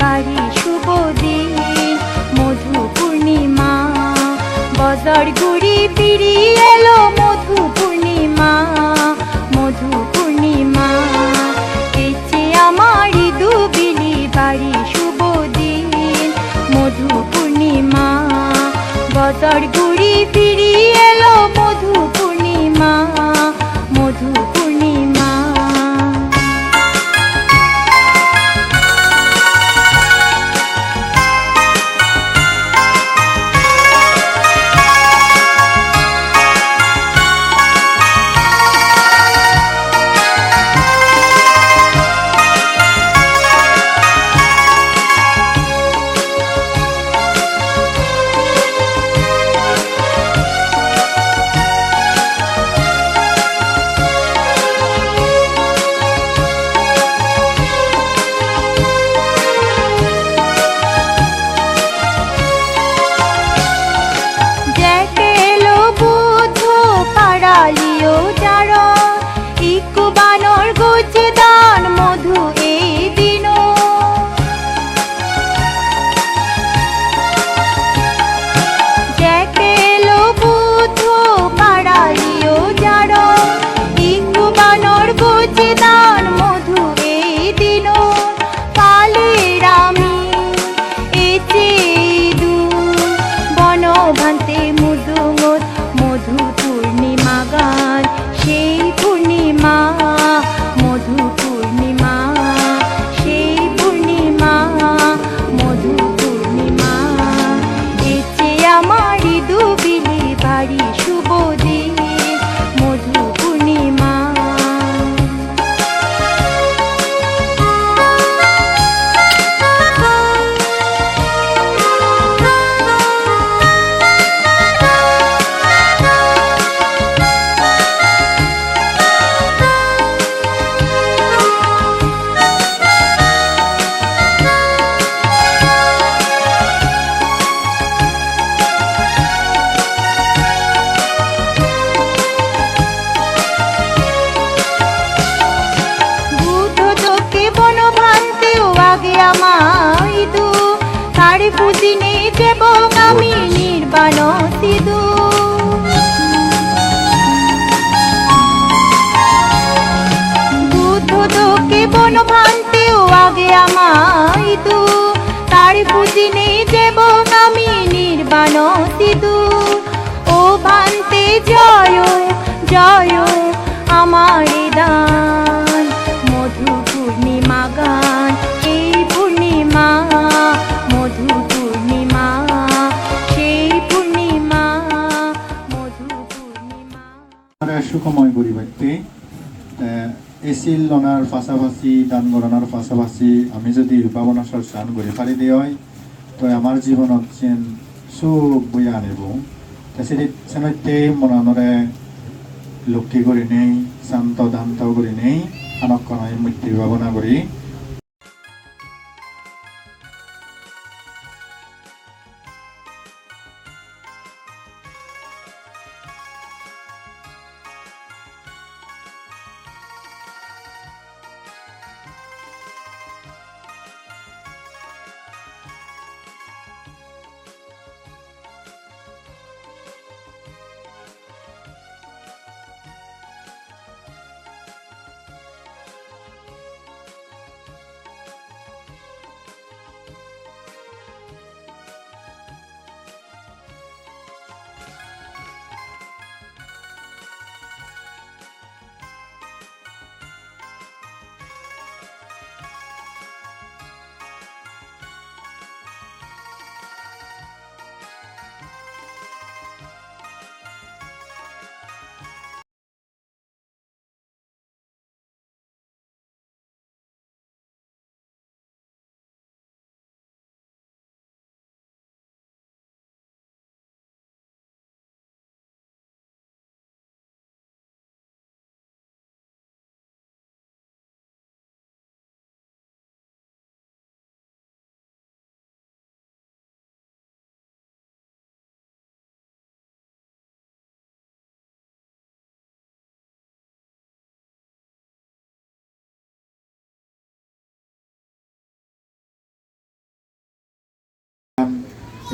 বাড়ি শুভ দিন। মধু পূর্ণিমা বজর গুড়ি পিড়ি এলো মধু পুজিনে দেব আমি নির্বাণ সিধু ও ভান্তে জয় জয় আমার দান। মধু পূর্ণিমা গান এই পূর্ণিমা, মধু পূর্ণিমা, সেই পূর্ণিমা, মধু পূর্ণিমা। সুখময় পরিবারটি এসিল লনার পাশাপাশি দান গণনার পাশাপাশি আমি যদি ভাবনা চর্চান করে পারি দিয়ে হয় bayar marji mana cint suh bayar ni bu. Tapi ni sana teh mana nore lucky kuri nih, santau dan tau kuri nih, anak kena mesti bawa nak kuri.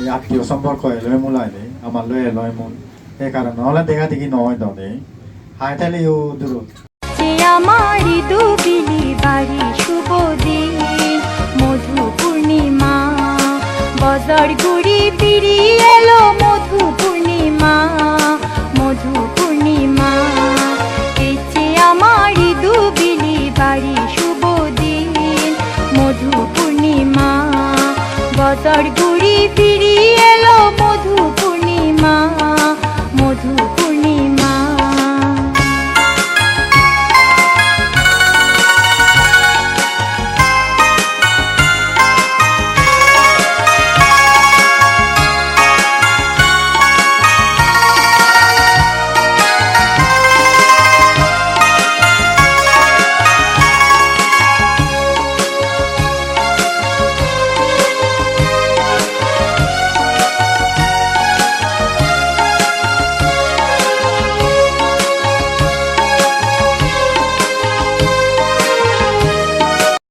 এই আত্মীয় সম্পর্ক এলে মোলাইলে আমার লয় লয় মূল। এই কারণে নহলে দেখা দেখি নহয় তহঁতে। হাই তাহলে ইউ দূর আমারি দুবিলি বাড়ি শুভ মধু পূর্ণিমা বজর গুড়ি পিড়ি এলো মধু পূর্ণিমা